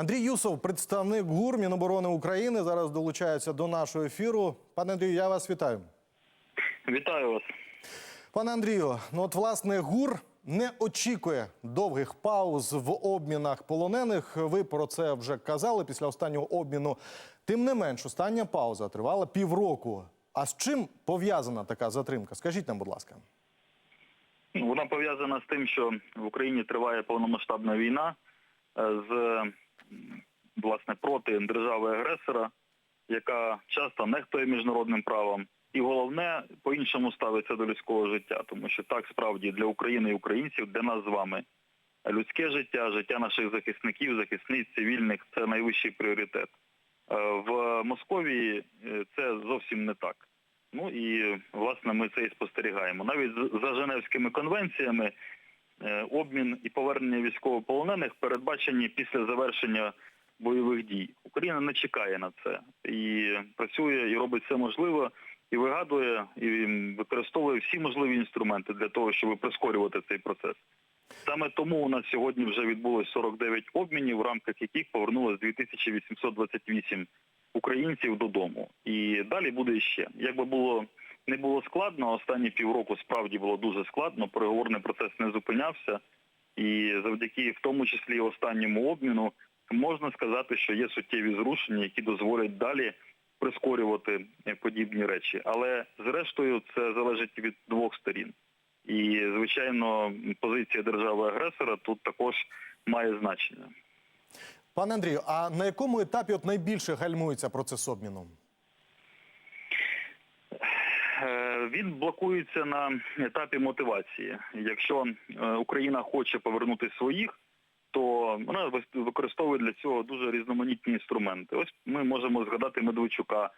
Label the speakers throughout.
Speaker 1: Андрій Юсов, представник ГУР Міноборони України, зараз долучається до нашого ефіру. Пане Андрію, я вас вітаю.
Speaker 2: Вітаю вас.
Speaker 1: Пане Андрію, ну от власне ГУР не очікує довгих пауз в обмінах полонених. Ви про це вже казали після останнього обміну. Тим не менш, остання пауза тривала півроку. А з чим пов'язана така затримка? Скажіть нам, будь ласка.
Speaker 2: Ну, Вона пов'язана з тим, що в Україні триває повномасштабна війна е, з власне проти держави-агресора, яка часто нехтує міжнародним правом. І головне, по-іншому ставиться до людського життя, тому що так справді для України і українців, для нас з вами людське життя, життя наших захисників, захисниць, цивільних це найвищий пріоритет. Е, В Московії е, це зовсім не так. Ну і власне ми це і спостерігаємо. Навіть за Женевськими конвенціями обмін і повернення військовополонених передбачені після завершення бойових дій. Україна не чекає на це і працює і робить все можливе, і вигадує, і використовує всі можливі інструменти для того, щоб прискорювати цей процес. Саме тому у нас сьогодні вже відбулось 49 обмінів, в рамках яких повернулось 2828 українців додому. І далі буде ще. Якби було не було складно, останні півроку справді було дуже складно, переговорний процес не зупинявся. І завдяки, в тому числі останньому обміну, можна сказати, що є суттєві зрушення, які дозволять далі прискорювати е, подібні речі. Але зрештою це залежить від двох сторін. І, звичайно, позиція держави-агресора тут також має значення.
Speaker 1: Пане Андрію, а на якому етапі от найбільше гальмується процес обміну?
Speaker 2: Е, Він блокується на етапі мотивації. Якщо е, Україна хоче повернути своїх, то вона використовує для цього дуже різноманітні інструменти. Ось ми можемо згадати Медведчука,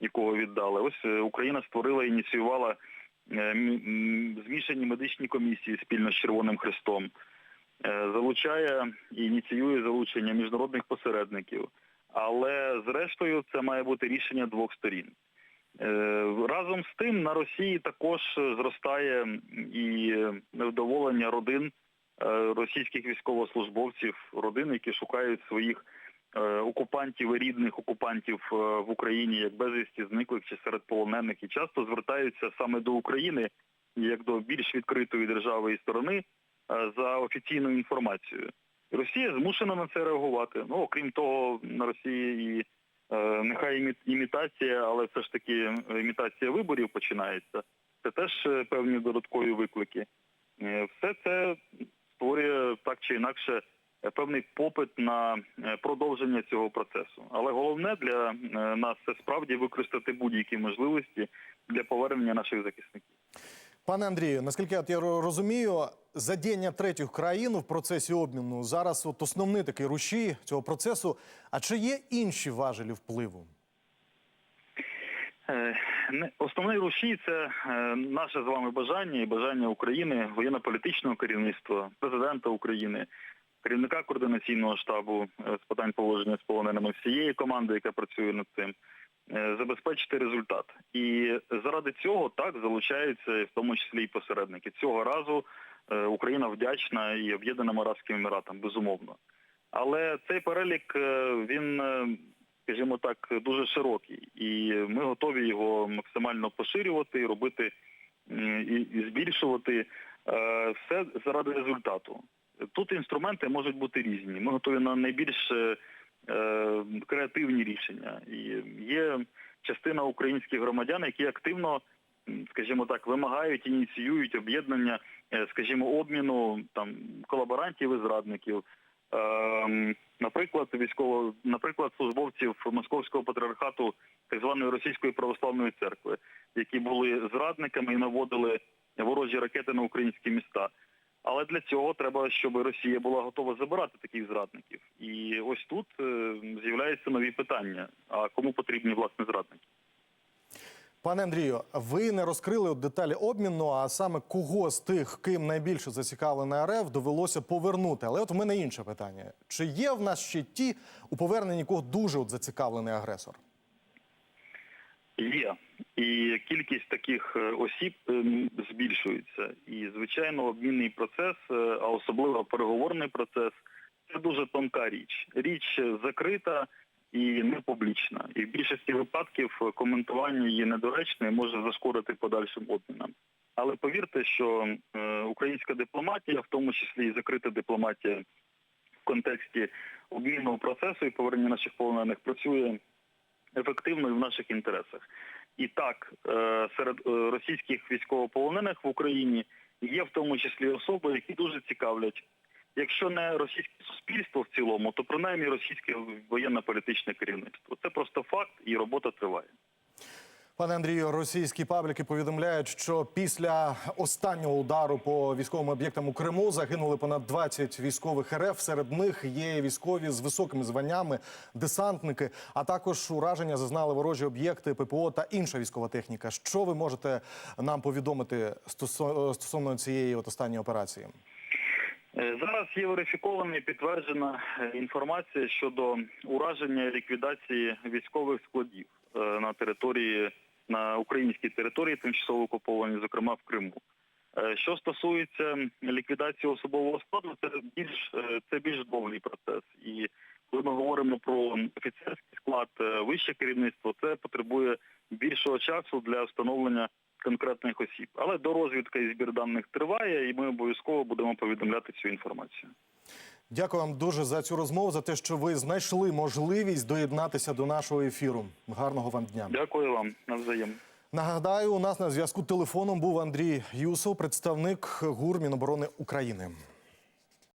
Speaker 2: якого віддали. Ось е, Україна створила ініціювала змішані медичні комісії спільно з Червоним Хрестом. Е, Залучає і ініціює залучення міжнародних посередників. Але зрештою це має бути рішення двох сторін. Е, Разом з тим на Росії також зростає і невдоволення родин е, російських військовослужбовців, родин, які шукають своїх е, окупантів і рідних окупантів в Україні, як безвісті зниклих чи серед полонених, і часто звертаються саме до України як до більш відкритої держави і сторони за офіційною інформацією. Росія змушена на це реагувати. Ну окрім того, на Росії і нехай імі- імітація, але все ж таки е, імітація виборів починається. Це теж е, певні додаткові виклики. Е, Все це створює так чи інакше е, певний попит на е, продовження цього процесу. Але головне для е, нас це справді використати будь-які можливості для повернення наших захисників.
Speaker 1: Пане Андрію, наскільки от я розумію, задіння третіх країн в процесі обміну зараз от основний такий рушій цього процесу. А чи є інші важелі впливу?
Speaker 2: Е, Основний рушій це е, наше з вами бажання і бажання України, воєнно-політичного керівництва, президента України, керівника координаційного штабу е, з питань поводження з полоненими всієї команди, яка працює над цим, забезпечити результат. І заради цього так залучаються в тому числі і посередники. Цього разу е, Україна вдячна і Об'єднаним Арабським Еміратам, безумовно. Але цей перелік е, він, е, скажімо так, дуже широкий, і ми готові його максимально поширювати, робити і, збільшувати все заради результату. Тут інструменти можуть бути різні. Ми готові на найбільш креативні рішення. І є частина українських громадян, які активно, скажімо так, вимагають, ініціюють об'єднання, е, скажімо, обміну там колаборантів і зрадників. Ем, Наприклад, військово, наприклад, службовців Московського патріархату так званої Російської православної церкви, які були зрадниками і наводили ворожі ракети на українські міста. Але для цього треба, щоб Росія була готова забирати таких зрадників. І ось тут е, з'являються нові питання. А кому потрібні власне зрадники?
Speaker 1: Пане Андрію, ви не розкрили деталі обміну, а саме кого з тих, ким найбільше зацікавлена РФ, довелося повернути. Але от в мене інше питання: чи є в нас ще ті, у поверненні кого дуже от зацікавлений агресор?
Speaker 2: Є. І кількість таких е, осіб ем, збільшується. І, звичайно, обмінний процес, е, а особливо переговорний процес, це дуже тонка річ. Річ закрита і не публічна. І в більшості випадків коментування її недоречне і може зашкодити подальшим обмінам. Але повірте, що е, українська дипломатія, в тому числі і закрита дипломатія в контексті обмінного процесу і повернення наших полонених, працює ефективно і в наших інтересах. І так, е, серед е, російських військовополонених в Україні є в тому числі особи, які дуже цікавлять. Якщо не російське суспільство в цілому, то принаймні російське воєнно-політичне керівництво. Це просто факт, і робота триває.
Speaker 1: Пане Андрію, російські пабліки повідомляють, що після останнього удару по військовим об'єктам у Криму загинули понад 20 військових РФ. Серед них є військові з високими званнями, десантники, а також ураження зазнали ворожі об'єкти, ППО та інша військова техніка. Що ви можете нам повідомити стосо- стосовно цієї от останньої операції?
Speaker 2: Е, Зараз є верифікована і підтверджена е, інформація щодо ураження і ліквідації військових складів е, на території на українській території, тимчасово окупованій, зокрема в Криму. Е, Що стосується ліквідації особового складу, це більш е, це більш довгий процес. І коли ми говоримо про офіцерський склад, е, вище керівництво, це потребує більшого часу для встановлення конкретних осіб. Але до розвідка і збір даних триває, і ми обов'язково будемо повідомляти цю інформацію.
Speaker 1: Дякую вам дуже за цю розмову, за те, що ви знайшли можливість доєднатися до нашого ефіру. Гарного вам дня.
Speaker 2: Дякую вам навзаєм.
Speaker 1: Нагадаю, у нас на зв'язку телефоном був Андрій Юсов, представник ГУР Міноборони України.